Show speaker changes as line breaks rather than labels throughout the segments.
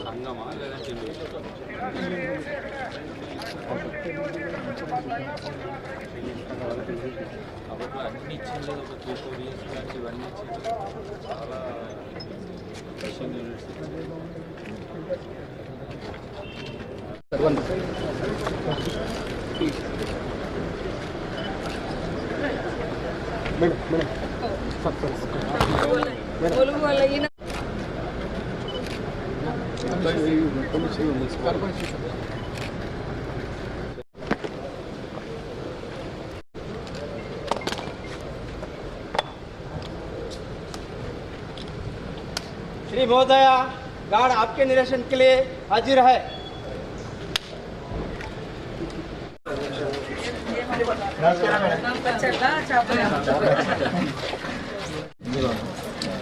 సంగమా అన్ని ఇచ్చింది ఒక త్రీ ఫోర్ ఇయర్స్ కానీ ఇవన్నీ ఇచ్చింది చాలా యూనివర్సిటీ
श्री महोदया गार्ड आपके निरीक्षण के लिए हाजिर है।
अच्छा, अच्छा, अच्छा,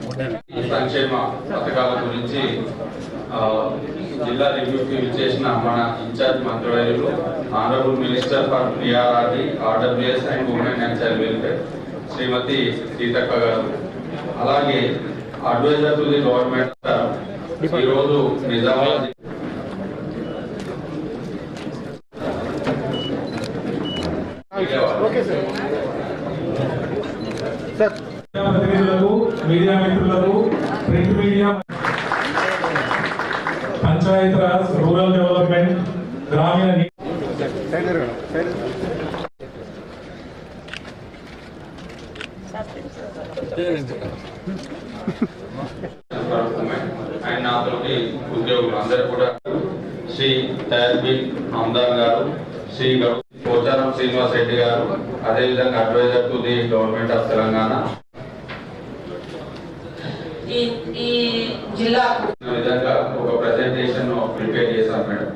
పొద్దున సంక్షేమ పథకాల గురించి జిల్లా రివ్యూకి విచ్చేసిన మన ఇన్ఛార్జ్ మంత్రివర్యులు honourable minister for PRRD RWS and women and child welfare Shrimati Seethakka garu. అలాగే అడ్వైజర్ టు ది గవర్నమెంట్ ఈరోజు నిజామాబాద్
మీడియా మిత్రులకు print media panchayat raj rural development గ్రామీణ
నాతోటి ఉద్యోగులు అందరూ కూడా శ్రీ తయార్బిన్ హమ్దాన్ గారు శ్రీ పోచారం శ్రీనివాస్ రెడ్డి గారు అదేవిధంగా advisor to the government of Telangana. విధంగా ఒక ప్రెజెంటేషన్ ప్రిపేర్ చేశాం మేడం.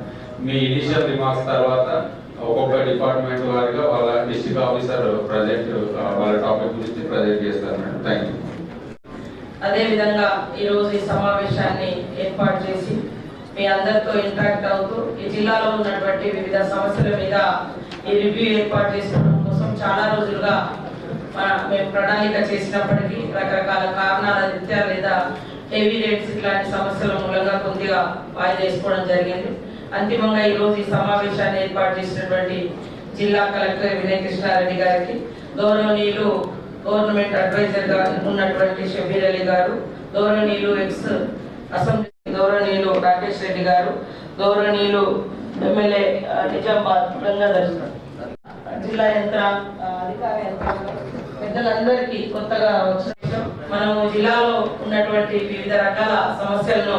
మీ ఇనిషియల్ రిమార్క్స్ తర్వాత ఒక్కొక్క డిపార్ట్మెంట్ వారిగా వాళ్ళ డిస్ట్రిక్ట్ ఆఫీసర్ ప్రజెంట్ వాళ్ళ టాపిక్ గురించి ప్రజెంట్ చేస్తారు మేడం. థ్యాంక్ యూ
అదేవిధంగా ఈరోజు ఈ సమావేశాన్ని ఏర్పాటు చేసి మీ అందరితో ఇంటరాక్ట్ అవుతూ ఈ జిల్లాలో ఉన్నటువంటి వివిధ సమస్యల మీద ఈ రివ్యూ ఏర్పాటు చేసుకోవడం కోసం చాలా రోజులుగా మేము ప్రణాళిక చేసినప్పటికీ రకరకాల కారణాల రీత్యా లేదా హెవీ రేట్స్ ఇట్లాంటి సమస్యల మూలంగా కొద్దిగా వాయిదా వేసుకోవడం జరిగింది. అంతిమంగా ఈ రోజు ఈ సమావేశాన్ని ఏర్పాటు చేసినటువంటి జిల్లా కలెక్టర్ వినయ్ కృష్ణారెడ్డి గారికి గౌరవనీయులు గవర్నమెంట్ అడ్వైజర్గా ఉన్నటువంటి షబీర్ అలీ గారు గౌరవనీయులు ఎక్స్ అసెంబ్లీ గౌరవనీయులు రాకేష్ రెడ్డి గారు గౌరవనీయులు ఎమ్మెల్యే నిజామాబాద్ గంగాధర్ జిల్లా యంత్ర అధికార యంత్రాంగం. పెద్దలందరికీ కొత్తగా వచ్చిన మనము జిల్లాలో ఉన్నటువంటి వివిధ రకాల సమస్యలను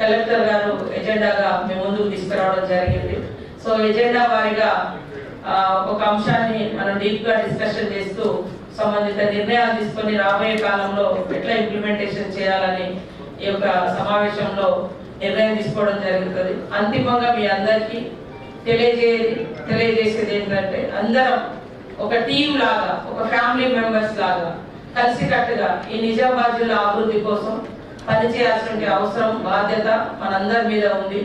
కలెక్టర్ గారు ఎజెండాగా మేము ముందుకు తీసుకురావడం జరిగింది. సో ఎజెండా వారిగా ఒక అంశాన్ని మనం డీప్గా డిస్కషన్ చేస్తూ సంబంధిత నిర్ణయాలు తీసుకొని రాబోయే కాలంలో ఎట్లా ఇంప్లిమెంటేషన్ చేయాలని ఈ యొక్క సమావేశంలో నిర్ణయం తీసుకోవడం జరుగుతుంది. అంతిమంగా మీ అందరికీ తెలియజే తెలియజేసేది ఏంటంటే అందరం ఒక టీం లాగా ఒక ఫ్యామిలీ మెంబర్స్ లాగా కలిసికట్టుగా ఈ నిజామాబాద్ జిల్లా అభివృద్ధి కోసం పనిచేయాల్సిన అవసరం బాధ్యత మనందరి మీద ఉంది.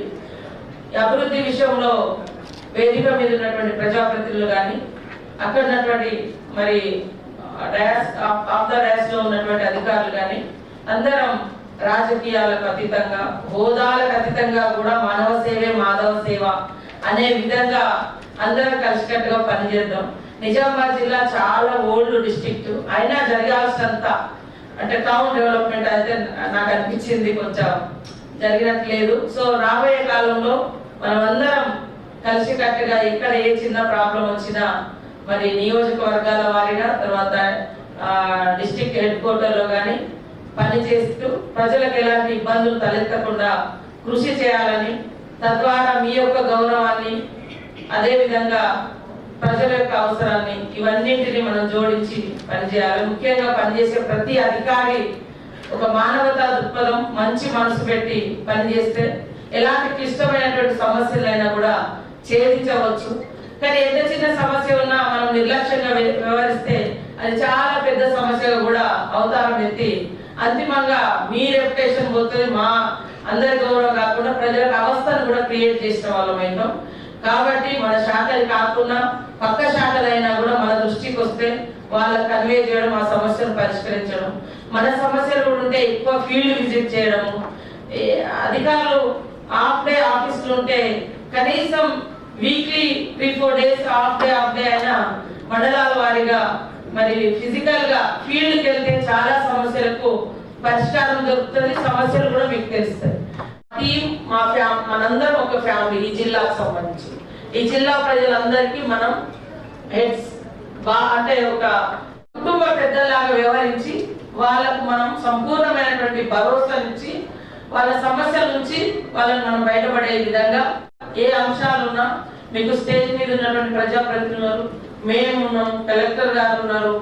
అభివృద్ధి విషయంలో వేదిక మీద ఉన్నటువంటి ప్రజాప్రతినిధులు కానీ అక్కడ ఉన్నటువంటి మరి ఆఫ్ ద ర్యాస్లో ఉన్నటువంటి అధికారులు కానీ అందరం రాజకీయాలకు అతీతంగా హోదాలకు అతీతంగా కూడా మానవ సేవే మాధవ సేవ అనే విధంగా అందరం కలిసికట్టుగా పనిచేద్దాం. నిజామాబాద్ జిల్లా చాలా ఓల్డ్ డిస్ట్రిక్ట్. అయినా జరగాల్సినంత అంటే టౌన్ డెవలప్మెంట్ అయితే నాకు అనిపించింది కొంచెం జరిగినట్లేదు. సో రాబోయే కాలంలో మనం అందరం కలిసికట్టుగా ఎక్కడ ఏ చిన్న ప్రాబ్లం వచ్చినా మరి నియోజకవర్గాల వారిగా తర్వాత డిస్టిక్ హెడ్ క్వార్టర్లో కానీ పనిచేస్తూ ప్రజలకు ఎలాంటి ఇబ్బందులు తలెత్తకుండా కృషి చేయాలని తద్వారా మీ యొక్క గౌరవాన్ని అదేవిధంగా ప్రజల యొక్క అవసరాన్ని ఇవన్నింటినీ మనం జోడించి పనిచేయాలి. ముఖ్యంగా పనిచేసే ప్రతి అధికారి ఒక మానవతా దృక్పథం మంచి మనసు పెట్టి పనిచేస్తే ఎలాంటి క్లిష్టమైనటువంటి సమస్యలైనా కూడా ఛేదించవచ్చు. కానీ ఎంత చిన్న సమస్య ఉన్నా మనం నిర్లక్ష్యంగా వ్యవహరిస్తే అది చాలా పెద్ద సమస్యగా కూడా అవతారం ఎత్తి అంతిమంగా మీ రెప్యుటేషన్ పోతుంది మా అందరి గౌరవం కాకుండా ప్రజలకు అవస్థను కూడా క్రియేట్ చేసిన వాళ్ళం కాబట్టి మన శాఖలు కాకుండా పక్క శాఖలైనా కూడా మన దృష్టికి వస్తే వాళ్ళకి కన్వే చేయడం ఆ సమస్యను పరిష్కరించడం మన సమస్యలు కూడా ఉంటే ఎక్కువ ఫీల్డ్ విజిట్ చేయడము అధికారులు హాఫ్ డే ఆఫీసులు ఉంటే కనీసం weekly three four days half day half day అయినా మండలాల వారీగా మరి ఫిజికల్గా ఫీల్డ్కి వెళ్తే చాలా సమస్యలకు పరిష్కారం దొరుకుతుంది. సమస్యలు కూడా మీకు తెలుస్తాయి. టీం మా ఫ్యామ్ మనందరం ఒక ఫ్యామిలీ ఈ జిల్లాకు సంబంధించి. ఈ జిల్లా ప్రజలందరికీ మనం హెడ్స్ బా అంటే ఒక కుటుంబ పెద్దలాగా వ్యవహరించి వాళ్ళకు మనం సంపూర్ణమైనటువంటి భరోసా నుంచి వాళ్ళ సమస్యల నుంచి వాళ్ళని మనం బయటపడే విధంగా ఏ అంశాలున్నా మీకు స్టేజ్ మీద ఉన్నటువంటి ప్రజాప్రతినిధులు మేము ఉన్నాం కలెక్టర్ గారు ఉన్నారు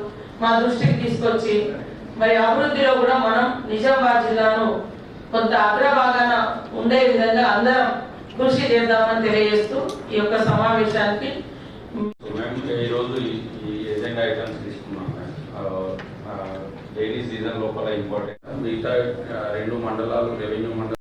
మా దృష్టికి తీసుకొచ్చి మరి అభివృద్ధిలో కూడా మనం నిజామాబాద్ జిల్లాను కొంత అగ్రభాగాన ఉండే విధంగా అందరం కృషి చేద్దామని తెలియజేస్తూ ఈ యొక్క సమావేశానికి
ఈరోజు ఈ- ఎజెండా ఐటమ్స్ తీసుకున్నాం డైలీ సీజన్ లోపల ఇంపార్టెంట్ మిగతా రెండు మండలాలు రెవెన్యూ మండలం